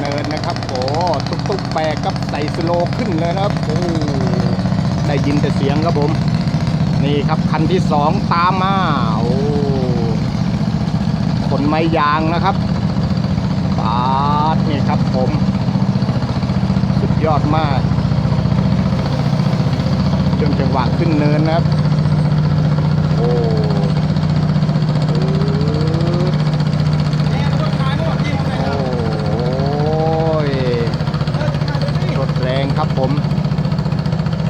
เนินนะครับโอ้ตุ๊กตุ๊กแบกกับใส่สโลขึ้นเลยนะครับโอ้ได้ยินแต่เสียงครับผม นี่ครับคันที่สองตามมาโอ้ขนไม้ยางนะครับปาดนี่ครับผม สุดยอดมากจนจังหวะขึ้นเนินนะครับ โอ้ปึ๊ด เนี่ยรถขายหมดที่ทำไม โอ้ ล่ะ ย เออขายรถนี่ รถแรงครับผม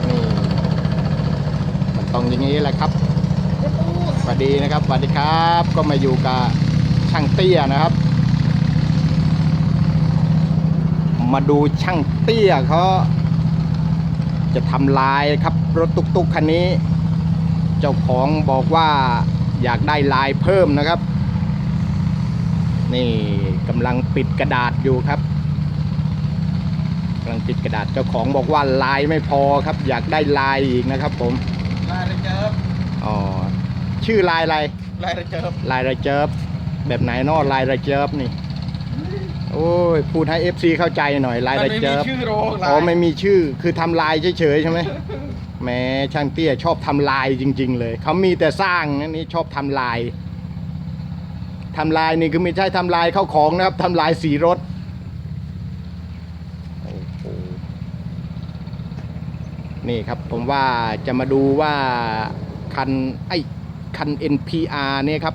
นี่ มัน ต้องอย่างนี้แหละครับสวัสดีนะครับสวัสดีครับ ก็มาอยู่กับช่างเตี้ยนะครับ มาดูช่างเตี้ยเขาจะทำลายครับรถตุกๆคันนี้ เจ้าของบอกว่าอยากได้ลายเพิ่มนะครับ นี่กำลังปิดกระดาษอยู่ครับกำลังปิดกระดาษเจ้าของบอกว่าลายไม่พอครับ อยากได้ลายอีกนะครับผม ลายระเจิบอ๋อชื่อลายอะไรลายระเจิบลายระเจิบแบบไหนเนอลายระเจิบนี่ โอ้ยพูดให้ FC เข้าใจหน่อยลายมันระไม่มีเจิบชื่อโรงอ๋อไม่มีชื่อคือทำลายเฉยๆใช่ไหมแหม้ช่างเตี้ยชอบทำลายจริง ๆ เลยเขามีแต่สร้างนะนี่ชอบทำลายทำลายนี่คือไม่ใช่ทำลายเข้าของนะครับทำลายสีรถโอ้โห นี่ครับผมว่าจะมาดูว่าคันไอ้คัน NPR เนี่ยครับ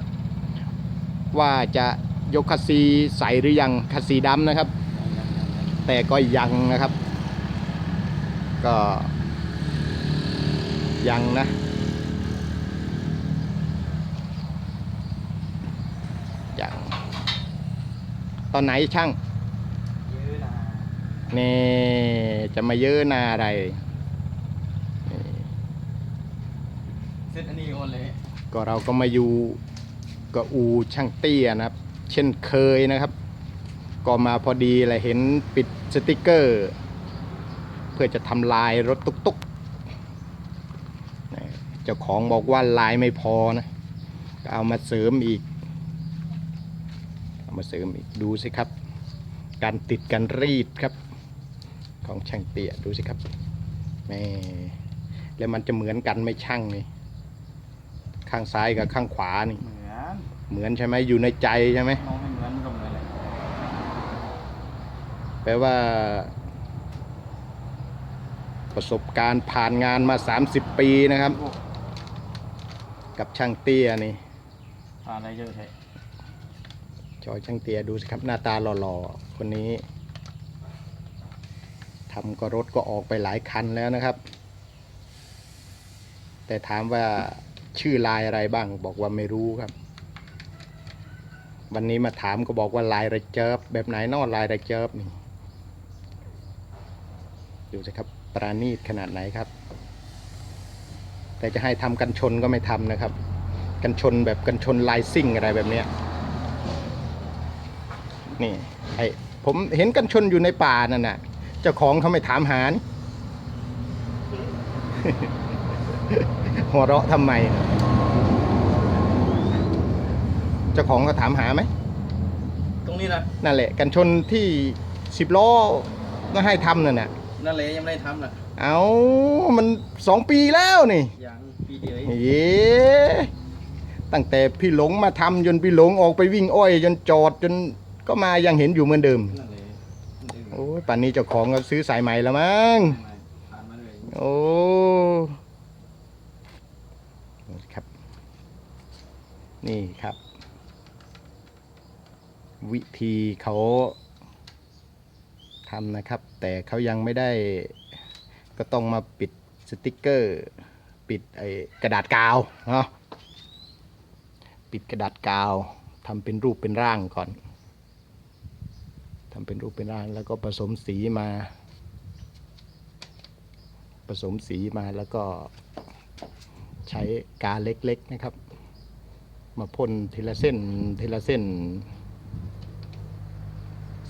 ว่าจะยกคัสซีใสหรือยังคัสซีดำนะครับ แต่ก็ยังนะครับ ก็ยังนะยังตอนไหนช่างเยอะนะนี่จะมาเยอะหนาอะไร เซตอันนี้โอนเลยก็เราก็มาอยู่กับอูช่างเตี้ยนะครับ เช่นเคยนะครับ ก็มาพอดีเลยเห็นปิดสติกเกอร์ เพื่อจะทำลายรถตุกๆนี่เจ้าของบอกว่าลายไม่พอนะก็เอามาเสริมอีก เอามาเสริมอีกดูสิครับ การติดการรีดครับ ของช่างเตี้ยดูสิครับแม่แล้วมันจะเหมือนกันไม่ช่างนี่ ข้างซ้ายกับข้างขวานี่ เหมือนเหมือนใช่ไหมอยู่ในใจใช่ไหมมองไม่เหมือนตรงเลยแหละแปลว่า ประสบการณ์ผ่านงานมา 30 ปีนะครับโอ้กับช่างเตี้ยนี่ผ่านอะไรเยอะแท้จอยช่างเตี้ยดูสิครับหน้าตาหล่อๆคนนี้ทำก็รถก็ออกไปหลายคันแล้วนะครับ แต่ถามว่า ชื่อลายอะไรบ้าง บอกว่าไม่รู้ครับ วันนี้มาถามก็บอกว่าลายระเจิบแบบไหนนอลายระเจิบนี่ดูสิครับปราณีตขนาดไหนครับ แต่จะให้ทำกันชนก็ไม่ทำนะครับ กันชนแบบกันชนลายซิ่งอะไรแบบเนี้ยนี่ไอผมเห็นกันชนอยู่ในป่านั่นน่ะ เจ้าของเขาไม่ถามหาน หัวเราะทำไม เจ้าของเขาถามหาไหม ตรงนี้นะนั่นแหละ กันชนที่สิบล้อก็ให้ทำนั่นน่ะ นั่นเลยยังไม่ได้ทำน่ะเอามันสองปีแล้วนี่ยังปีเดียวเองเย้ตั้งแต่พี่หลงมาทำจนพี่หลงออกไปวิ่งอ้อย จนจอดจนก็มายังเห็นอยู่เหมือนเดิม นั่นเลยนั่นเองโอ้ยป่านนี้เจ้าของก็ซื้อสายใหม่แล้วมั้ง ผ่านมาเลย โอ้ครับ นี่ครับ วิธีเขาทำนะครับ แต่เขายังไม่ได้ก็ต้องมาปิดสติกเกอร์ ปิดไอ้กระดาษกาวเนาะปิดกระดาษกาวทำเป็นรูปเป็นร่างก่อนทำเป็นรูปเป็นร่างแล้วก็ผสมสีมา ผสมสีมาแล้วก็ใช้กาเล็กๆนะครับ มาพ่นทีละเส้นทีละเส้น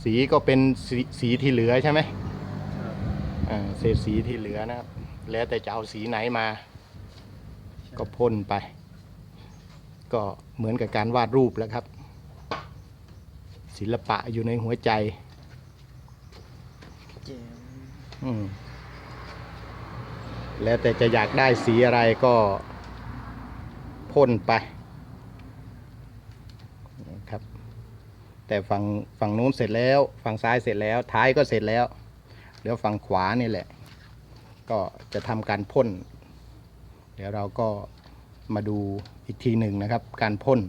สีก็เป็นสีสีที่เหลือใช่ไหมอ่าเศษสีที่เหลือนะครับ แล้วแต่จะเอาสีไหนมา ก็พ่นไป ก็เหมือนกับการวาดรูปแล้วครับ ศิลปะอยู่ในหัวใจเจ๋งอืมแล้วแต่จะอยากได้สีอะไรก็พ่นไปนะครับ แต่ฝั่งฝั่งนู้นเสร็จแล้ว ฝั่งซ้ายเสร็จแล้ว ท้ายก็เสร็จแล้วเหลือฝั่งขวานี่แหละ ก็จะทำการพ่น เดี๋ยวเราก็มาดูอีกทีหนึ่งนะครับ การพ่น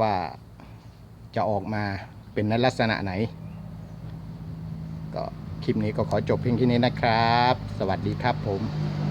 ว่าจะออกมาเป็นนลักษณะไหน ก็คลิปนี้ก็ขอจบเพียงที่นี้นะครับ สวัสดีครับผม